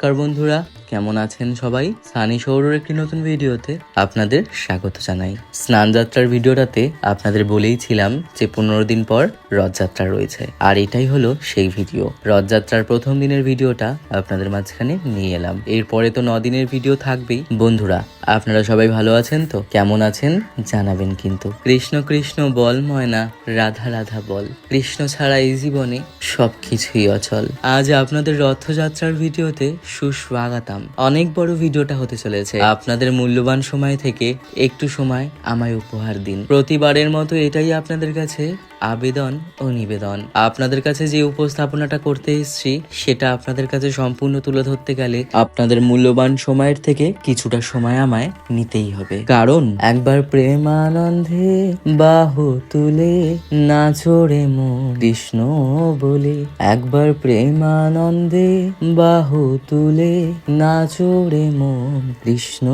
নমস্কার বন্ধুরা। কেমন আছেন সবাই? সানি সৌরর একটি নতুন ভিডিওতে আপনাদের স্বাগত জানাই। স্নানযাত্রার ভিডিওটাতে আপনাদের বলেইছিলাম যে পনেরো দিন পর রথযাত্রা রয়েছে। আর এটাই হলো সেই ভিডিও। রথযাত্রার প্রথম দিনের ভিডিওটা আপনাদের মাঝখানে নিয়ে এলাম। এরপরে তো দিনের ভিডিও থাকবেই। বন্ধুরা, আপনারা সবাই ভালো আছেন তো? কেমন আছেন? জানাবেন কিন্তু। কৃষ্ণ কৃষ্ণ বল ময়না, রাধা রাধা বল। কৃষ্ণ ছাড়া এই জীবনে সবকিছুই অচল। আজ আপনাদের রথযাত্রার ভিডিওতে সুস্বাগতম। অনেক বড় ভিডিওটা হতে চলেছে। আপনাদের মূল্যবান সময় থেকে একটু সময় আমায় উপহার দিন। প্রতিবারের মতো এটাই আপনাদের কাছে আবেদন ও নিবেদন। আপনাদের কাছে যে উপস্থাপনাটা করতে এসেছি, সেটা আপনাদের কাছে সম্পূর্ণ তুলে ধরতে গেলে আপনাদের মূল্যবান সময়ের থেকে কিছুটা সময় আমায় নিতেই হবে। কারণ একবার প্রেমানন্দে বাহু তুলে নাচরে মন কৃষ্ণ বলে, একবার প্রেমানন্দে বাহু তুলে নাচরে মন কৃষ্ণ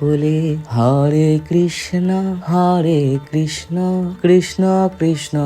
বলে, হরে কৃষ্ণ হরে কৃষ্ণ কৃষ্ণ কৃষ্ণ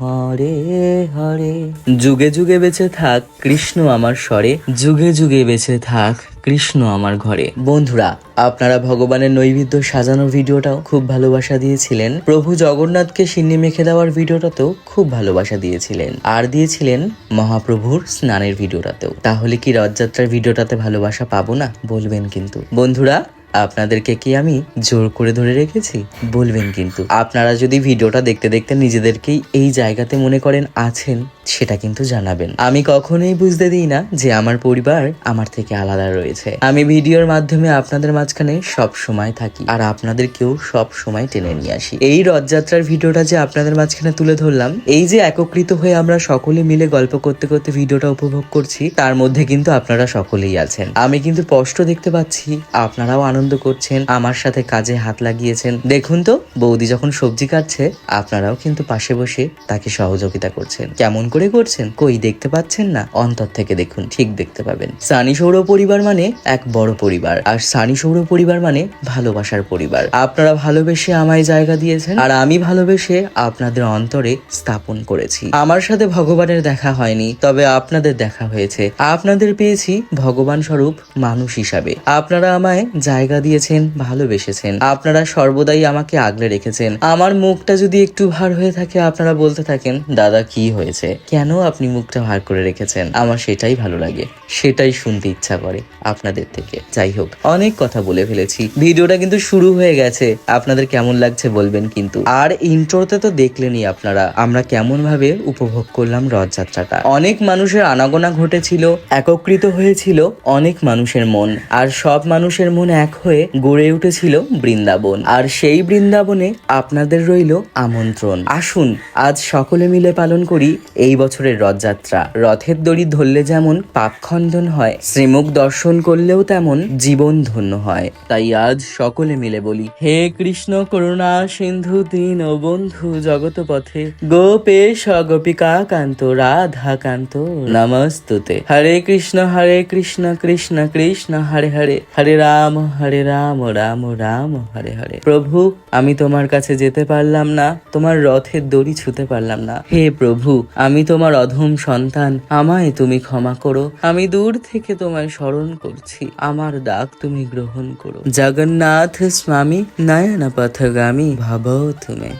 হরে হরে। যুগে যুগে বেঁচে থাক কৃষ্ণ আমার স্বরে। যুগে যুগে বেঁচে থাক কৃষ্ণ আমার ঘরে। বন্ধুরা, আপনারা ভগবানের নৈবেদ্য সাজানোর ভিডিওটাও খুব ভালোবাসা দিয়েছিলেন। প্রভু জগন্নাথকে সিন্নি মেখে দেওয়ার ভিডিওটাতেও খুব ভালোবাসা দিয়েছিলেন। আর দিয়েছিলেন মহাপ্রভুর স্নানের ভিডিওটাতেও। তাহলে কি রথযাত্রার ভিডিওটাতে ভালোবাসা পাবো না? বলবেন কিন্তু। বন্ধুরা আপনাদেরকে কি আমি জোর করে ধরে রেখেছি? বলবেন কিন্তু। আপনারা যদি ভিডিওটা দেখতে দেখতে নিজেদেরকেই এই জায়গাতে মনে করেন আছেন সেটা কিন্তু জানাবেন। আমি কখনোই বুঝতে দিই না যে আমার পরিবার আমার থেকে আলাদা রয়েছে। আমি ভিডিওর মাধ্যমে আপনাদের মাঝখানে সব সময় থাকি আর আপনাদেরকেও সব সময় টেনে নিয়ে আসি। এই রথযাত্রার ভিডিওটা যে আপনাদের মাঝখানে তুলে ধরলাম, এই যে একত্রিত হয়ে আমরা সকলে মিলে গল্প করতে করতে ভিডিওটা উপভোগ করছি, তার মধ্যে কিন্তু আপনারা সকলেই আছেন। আমি কিন্তু স্পষ্ট দেখতে পাচ্ছি, আপনারাও আনন্দ করছেন, আমার সাথে কাজে হাত লাগিয়েছেন। দেখুন তো, বৌদি যখন সবজি কাটছে, আপনারাও কিন্তু পাশে বসে তাকে সহযোগিতা করছেন। কেমন করে করছেন? কই দেখতে পাচ্ছেন না? অন্তর থেকে দেখুন, ঠিক দেখতে পাবেন। সানি সৌর পরিবার মানে এক বড় পরিবার। আর সানি সৌর পরিবার মানে ভালোবাসার পরিবার। আপনারা ভালোবেসে আমায় জায়গা দিয়েছেন, আর আমি ভালোবেসে আপনাদের অন্তরে স্থাপন করেছি। আমার সাথে ভগবানের দেখা হয়নি, তবে আপনাদের দেখা হয়েছে। আপনাদের পেয়েছি ভগবান স্বরূপ মানুষ হিসাবে। আপনারা আমায় জায়গা দিয়েছেন, ভালোবেসেছেন। আপনারা সর্বদাই আমাকে আগলে রেখেছেন। আমার মুখটা যদি একটু ভার হয়ে থাকে, আপনারা বলতে থাকেন, দাদা, কি হয়েছে? কেন আপনি মুখটা ভার করে রেখেছেন? আমার সেটাই ভালো লাগে। সেটাই শুনতে ইচ্ছা করে আপনাদের থেকে। যাই হোক, অনেক কথা বলে ফেলেছি। ভিডিওটা কিন্তু শুরু হয়ে গেছে। আপনাদের কেমন লাগছে বলবেন কিন্তু। আর ইন্ট্রোতে তো দেখলেনই আপনারা আমরা কেমন ভাবে উপভোগ করলাম রথযাত্রাটা। অনেক মানুষের আনাগোনা ঘটেছিল, একত্রিত হয়েছিল অনেক মানুষের মন। আর সব মানুষের মন এক হয়ে গড়ে উঠেছিল বৃন্দাবন। আর সেই বৃন্দাবনে আপনাদের রইল আমন্ত্রণ। আসুন, আজ সকলে মিলে পালন করি এই বছরের রথযাত্রা। রথের দড়ি ধরলে যেমন পাপ খণ্ডন হয়, শ্রীমুখ দর্শন করলেও তেমন জীবন ধন্য হয়। তাই আজ সকলে মিলে বলি, হে কৃষ্ণ করুণা সিন্ধু দীন ও বন্ধু জগত পথে গোপেশ গোপিকা কান্ত, রাধা কান্ত, নমস্তুতে। হরে কৃষ্ণ হরে কৃষ্ণ কৃষ্ণ কৃষ্ণ, হরে হরে। হরে রাম হরে রাম রাম রাম, হরে হরে। প্রভু, আমি তোমার কাছে যেতে পারলাম না, তোমার রথের দড়ি ছুতে পারলাম না। হে প্রভু, আমি তোমার অধম সন্তান, আমায় তুমি ক্ষমা করো। আমি দূর থেকে তোমায় স্মরণ করছি, আমার ডাক তুমি গ্রহণ করো। জগন্নাথ স্বামী নয়ন পথগামী ভাবো তুমি।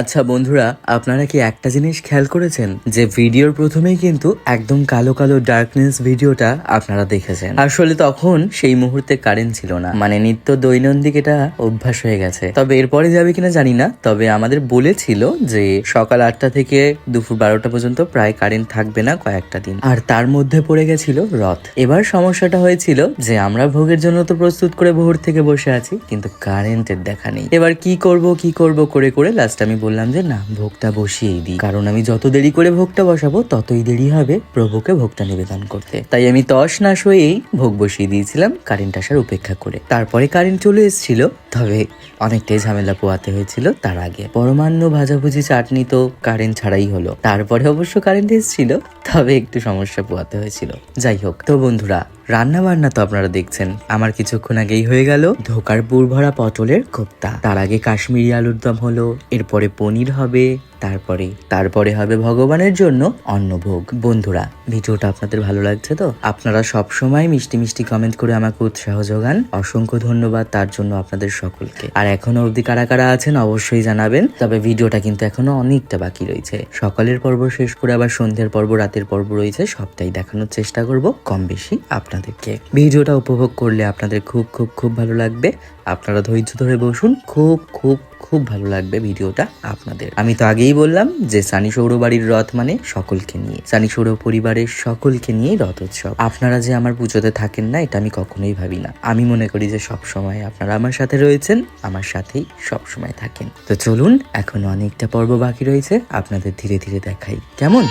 আচ্ছা বন্ধুরা, আপনারা কি একটা জিনিস খেয়াল করেছেন? যে ভিডিওর প্রথমেই কিন্তু একদম কালো কালো ডার্কনেস ভিডিওটা আপনারা দেখেছেন। আসলে তখন সেই মুহূর্তে কারেন্ট ছিল না। মানে নিত্য দৈনন্দিন এটা অভ্যাস হয়ে গেছে। তবে এরপরে যাবে কিনা জানি না। তবে আমাদের বলেছিল যে সকাল আটটা থেকে দুপুর বারোটা পর্যন্ত প্রায় কারেন্ট থাকবে না কয়েকটা দিন। আর তার মধ্যে পড়ে গেছিল রথ। এবার সমস্যাটা হয়েছিল যে আমরা ভোগের জন্য তো প্রস্তুত করে ভোর থেকে বসে আছি, কিন্তু কারেন্টের দেখা নেই। এবার কি করব কি করব, করে করে লাস্ট আমি বললাম যে না, ভোগটা বসিয়েই দিই। কারণ আমি যত দেরি করে ভোগটা বসাবো, ততই দেরি হবে প্রভুকে ভোগটা নিবেদন করতে। তাই আমি তস নাশ হয়েই ভোগ বসিয়ে দিয়েছিলাম কারেন্ট আসার উপেক্ষা করে। তারপরে কারেন্ট চলে এসেছিল, তবে অনেকটাই ঝামেলা পোয়াতে হয়েছিল তার আগে। পরমান্ন ভাজাভুজি চাটনি তো কারেন্ট ছাড়াই হলো। তারপরে অবশ্য কারেন্ট এসেছিল, তবে একটু সমস্যা পোয়াতে হয়েছিল। যাই হোক, তো বন্ধুরা রান্না বান্না তো আপনারা দেখছেন। আমার কিছুক্ষণ আগেই হয়ে গেল ধোকার পুর ভরা পটলের কোপ্তা। তার আগে কাশ্মীরি আলুর দম হলো, এরপরে পনির হবে তারপরে তারপরে হবে ভগবানের জন্য অন্নভোগ। বন্ধুরা, ভিডিওটা আপনাদের ভালো লাগছে তো? আপনারা সব সময় মিষ্টি মিষ্টি কমেন্ট করে আমাকে উৎসাহ যোগান। অসংখ্য ধন্যবাদ তার জন্য আপনাদের সকলকে। আর এখনও অবধি কারা কারা আছেন অবশ্যই জানাবেন, তবে ভিডিওটা কিন্তু এখনও অনেকটা বাকি রয়েছে। সকালের পর্ব শেষ করে আবার সন্ধ্যের পর্ব, রাতের পর্ব রয়েছে, সবটাই দেখানোর চেষ্টা করব কম বেশি আপনাদেরকে। ভিডিওটা উপভোগ করলে আপনাদের খুব খুব খুব ভালো লাগবে। আপনারা ধৈর্য ধরে বসুন, খুব খুব খুব ভালো লাগবে ভিডিওটা আপনাদের। আমি তো আগেই বললাম যে সানি সৌর বাড়ির রথ মানে সকলকে নিয়ে। সানি সৌর পরিবারের সকলকে নিয়ে রথ উৎসব। আপনারা যে আমার পুজোতে থাকেন না, এটা আমি কখনোই ভাবি না। আমি মনে করি যে সব সময় আপনারা আমার সাথে রয়েছেন, আমার সাথেই সব সময় থাকেন। তো চলুন, এখন অনেকটা পর্ব বাকি রয়েছে। আপনাদের ধীরে ধীরে দেখাই। কেমন?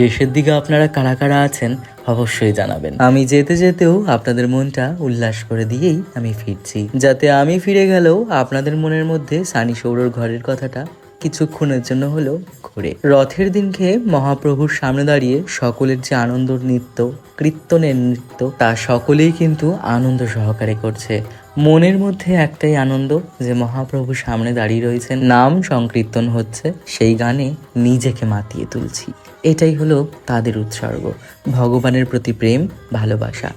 শেষের দিকে আপনারা কারা কারা আছেন অবশ্যই জানাবেন। আমি যেতে যেতেও আপনাদের মনটা উল্লাস করে দিয়েই আমি ফিরছি। যাতে আমি ফিরে গেলেও আপনাদের মনের মধ্যে সানি সৌরর ঘরের কথাটা কিছুক্ষণের জন্য হলেও ঘুরে। রথের দিনকে মহাপ্রভুর সামনে দাঁড়িয়ে সকলের যে আনন্দ নৃত্য, কীর্তনের নৃত্য, তা সকলেই কিন্তু আনন্দ সহকারে করছে। মনের মধ্যে একটাই আনন্দ যে মহাপ্রভু সামনে দাঁড়িয়ে রয়েছেন, নাম সংকীর্তন হচ্ছে, সেই গানে নিজেকে মাতিয়ে তুলছি। এটাই হলো তাদের উৎসর্গ, ভগবানের প্রতি প্রেম, ভালোবাসা।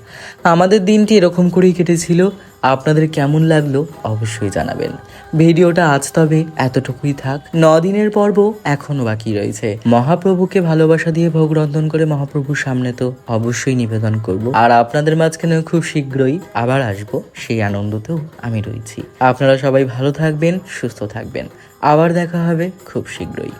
আমাদের দিনটি এরকম করেই কেটেছিল। আপনাদের কেমন লাগল অবশ্যই জানাবেন। ভিডিওটা আজ তবে এতটুকুই থাক। দিনের পর্ব এখনও বাকি রয়েছে। মহাপ্রভুকে ভালোবাসা দিয়ে ভোগ রন্ধন করে মহাপ্রভুর সামনে তো অবশ্যই নিবেদন করব। আর আপনাদের মাঝখানেও খুব শীঘ্রই আবার আসব, সেই আনন্দতেও আমি রয়েছি। আপনারা সবাই ভালো থাকবেন, সুস্থ থাকবেন। আবার দেখা হবে খুব শীঘ্রই।